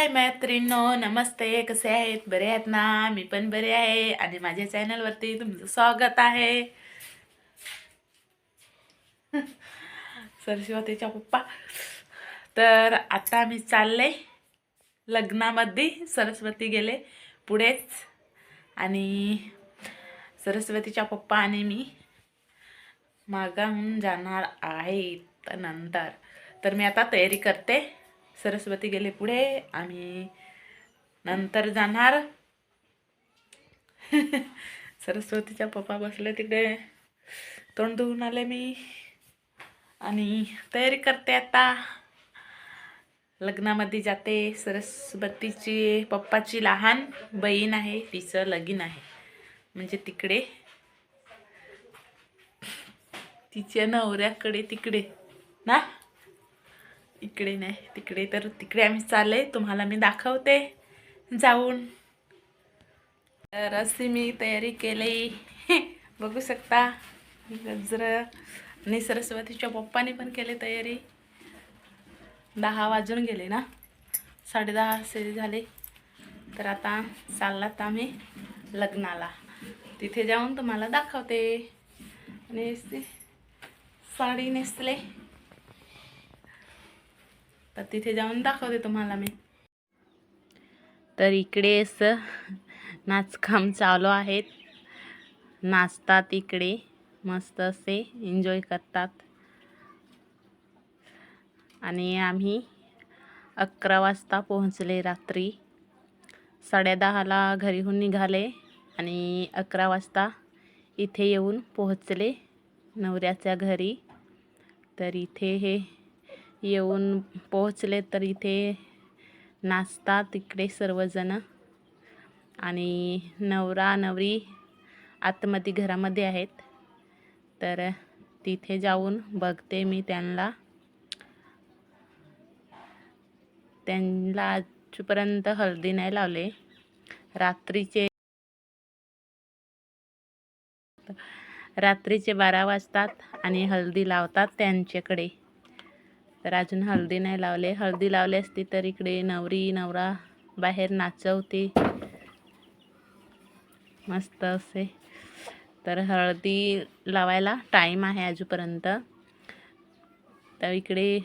हाय मैत्रिणो नमस्ते कसे आहेत? बरे आहेत ना? मी पण बरे आहे आणि माझ्या चॅनलवरती तुमचं स्वागत आहे. सरस्वतीच्या पप्पा. तर आता मी चालले लग्नामध्ये. सरस्वती गेले पुढेच. आणि सरस्वतीच्या पप्पा आणि मी मागाहून जाणार आहेत नंतर. तर मी आता तयारी करते. सरस्वती गेले पुढे आम्ही नंतर जाणार. सरस्वतीच्या पप्पा बसले तिकडे. तोंड धुवून आले मी. आणि तयारी करते आता. लग्नामध्ये जाते. सरस्वतीची पप्पाची लहान बहीण आहे. तिचं लगीन आहे. म्हणजे तिकडे. तिच्या नवऱ्याकडे तिकडे. ना? इकडे नाही तिकडे. तर तिकडे आम्ही चालले. तुम्हाला मी दाखवते. जाऊन. तर अशी मी तयारी केली. बघू शकता. गजर. आणि सरस्वतीच्या पप्पाने पण केली तयारी. दहा वाजून गेले ना? साडेदहा असे झाले. तर आता चाललात आम्ही लग्नाला. तिथे जाऊन तुम्हाला दाखवते. आणि साडी नेसले. तर तिथे जाऊन दाखवते तुम्हाला मी. तर इकडे असं नाचकाम चालू आहेत. नाचतात इकडे. मस्त असे एन्जॉय करतात. आणि आम्ही अकरा वाजता पोहोचले रात्री. साडेदहाला घरीहून निघाले आणि अकरा वाजता इथे येऊन पोहोचले नवऱ्याच्या घरी. तर इथे हे येऊन पोहोचले तर इथे नाचतात तिकडे सर्वजण. आणि नवरा नवरी आतमध्ये घरामध्ये आहेत. तर तिथे जाऊन बघते मी त्यांना. त्यांना आजपर्यंत हळदी नाही लावले. रात्रीचे रात्रीचे बारा वाजतात आणि हळदी लावतात त्यांच्याकडे. तर अजून हळदी नाही लावले. हळदी लावली असती तर इकडे नवरी नवरा बाहेर नाचवते. मस्त असे. तर हळदी लावायला टाईम आहे अजूनपर्यंत. तर इकडे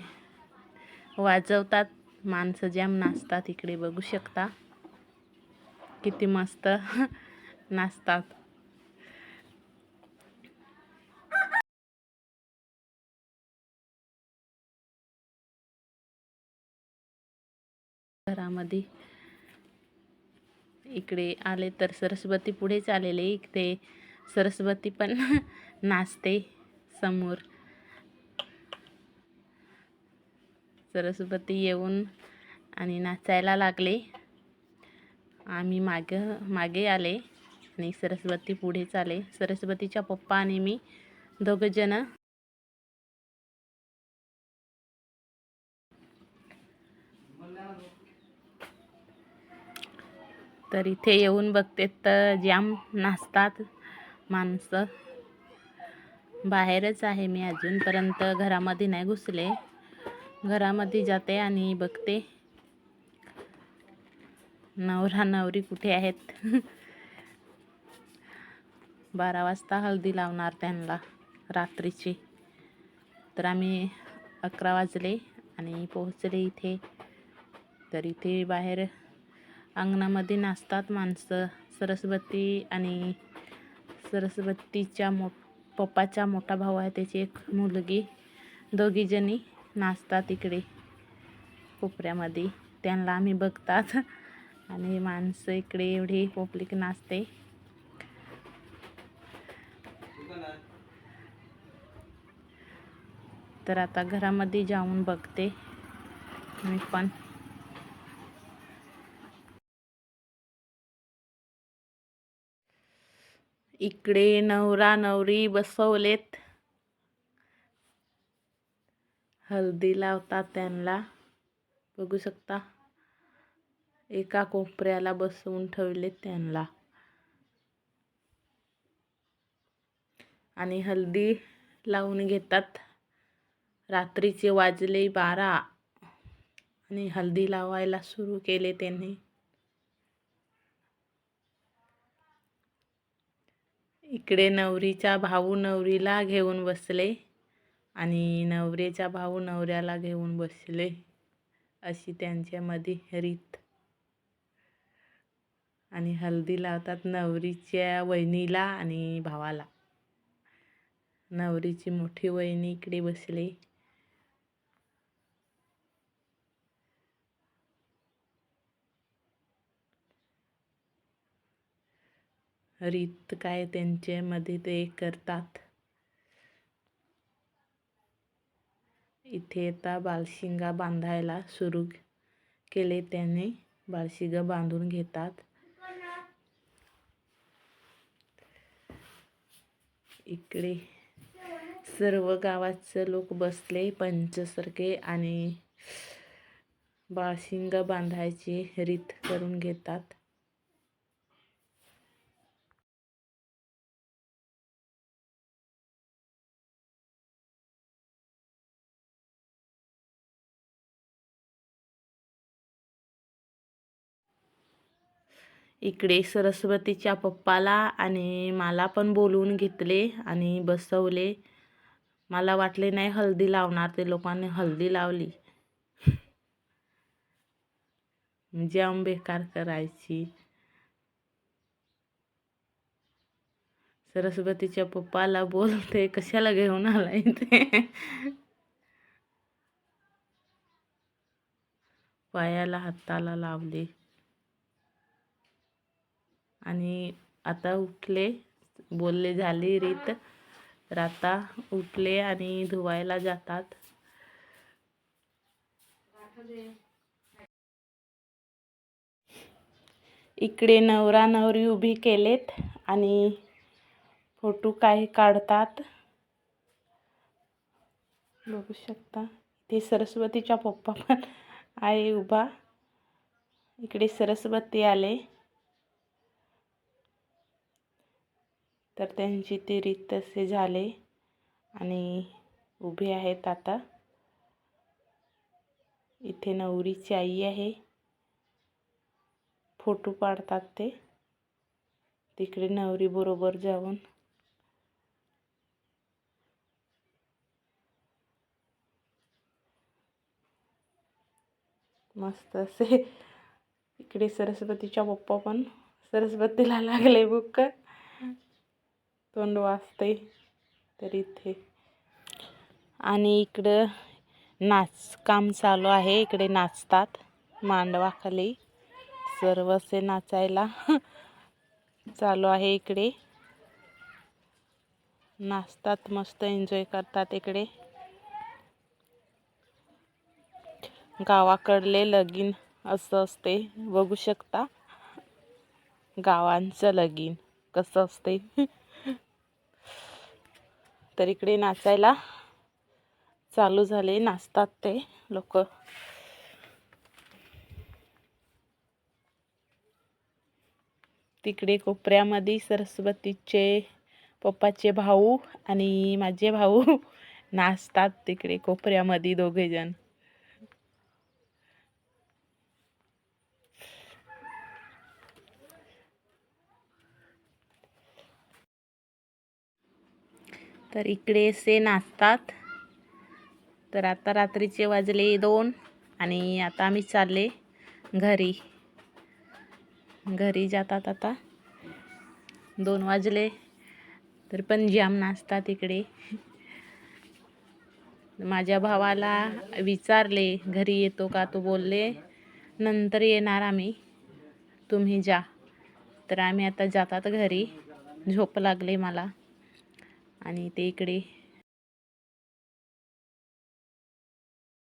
वाजवतात. माणसं जाम नाचतात इकडे बघू शकता. किती मस्त नाचतात. घरामध्ये. इकडे आले तर सरस्वती पुढेच आलेले इकडे सरस्वती पण नाचते समोर. सरस्वती येऊन आणि नाचायला लागले. आम्ही मागे मागे आले आणि सरस्वती पुढेच आले सरस्वतीच्या पप्पा आणि मी दोघंजणं तर इथे येऊन बघते तर जाम नाचतात माणसं. बाहेरच आहे मी अजूनपर्यंत घरामध्ये नाही घुसले. घरामध्ये जाते आणि बघते. नवरा नवरी कुठे आहेत? बारा वाजता हळदी लावणार त्यांना रात्रीची. तर आम्ही अकरा वाजले आणि पोहोचले इथे. तर इथे बाहेर अंगणामध्ये नाचतात माणसं. सरस्वती आणि सरस्वतीच्या मो पप्पाचा मोठा भाऊ आहे त्याची एक मुलगी. दोघीजणी नाचतात इकडे कोपऱ्यामध्ये. त्यांना आम्ही बघतात. आणि माणसं इकडे एवढी पब्लिक नाचते. तर आता घरामध्ये जाऊन बघते मी पण. इकडे नवरा नवरी बसवलेत. हळदी लावतात त्यांना. बघू शकता. एका कोपऱ्याला बसवून ठेवलेत त्यांना. आणि हळदी लावून घेतात. रात्रीचे वाजले बारा. आणि हल्दी लावायला सुरू केले त्यांनी. इकडे नवरीचा भाऊ नवरीला घेऊन बसले आणि नवरीचा भाऊ नवऱ्याला घेऊन बसले अशी त्यांच्यामध्ये रीत. आणि हल्दी लावतात नवरीच्या वहिनीला आणि भावाला. नवरीची मोठी वहिनी इकडे बसली. रीत काय त्यांच्यामध्ये ते करतात. इथे आता बालशिंगा बांधायला सुरू केले त्याने. बालशिंगा बांधून घेतात. इकडे सर्व गावाचे लोक बसले पंचसारखे आणि बाळशिंग बांधायची रीत करून घेतात. इकडे सरस्वतीच्या पप्पाला आणि मला पण बोलवून घेतले आणि बसवले. मला वाटले नाही हळदी लावणार. ते लोकांनी हळदी लावली. जाम बेकार करायची. सरस्वतीच्या पप्पाला बोलते कशाला घेऊन आलाय ते पायाला हाताला लावले. आणि आता उठले बोलले झाली रीत. तर आता उठले आणि धुवायला जातात. इकडे नवरा नवरी उभी केलेत आणि फोटो काही काढतात. बघू शकता. ते सरस्वतीचा पप्पा पण आहे उभा. इकडे सरस्वती आले. तर त्यांची ती रीत तसे झाले आणि उभे आहेत आता. इथे नवरीची आई आहे. फोटो पाडतात ते. तिकडे नवरीबरोबर जाऊन. मस्त असे. इकडे सरस्वतीच्या पप्पा पण सरस्वतीला लागले बुक तोंड वाजते तर इथे. आणि इकडं नाच काम चालू आहे. इकडे नाचतात मांडवाखाली. सर्वसे नाचायला चालू आहे इकडे. नाचतात मस्त एन्जॉय करतात इकडे. गावाकडले लगीन असं असते. बघू शकता. गावांचं लगीन कसं असते. तर इकडे नाचायला चालू झाले नाचतात ते लोक. तिकडे कोपऱ्यामध्ये सरस्वतीचे पप्पाचे भाऊ आणि माझे भाऊ नाचतात तिकडे कोपऱ्यामध्ये दोघेजण. तर इकडे असे नाचतात. तर आता रात्रीचे वाजले दोन आणि आता आम्ही चालले घरी. घरी जातात आता. दोन वाजले तर पण जाम नाचतात इकडे. माझ्या भावाला विचारले घरी येतो का? तू बोलले नंतर येणार आम्ही. तुम्ही जा. तर आम्ही आता जातात घरी. झोप लागले मला. आणि ते इकडे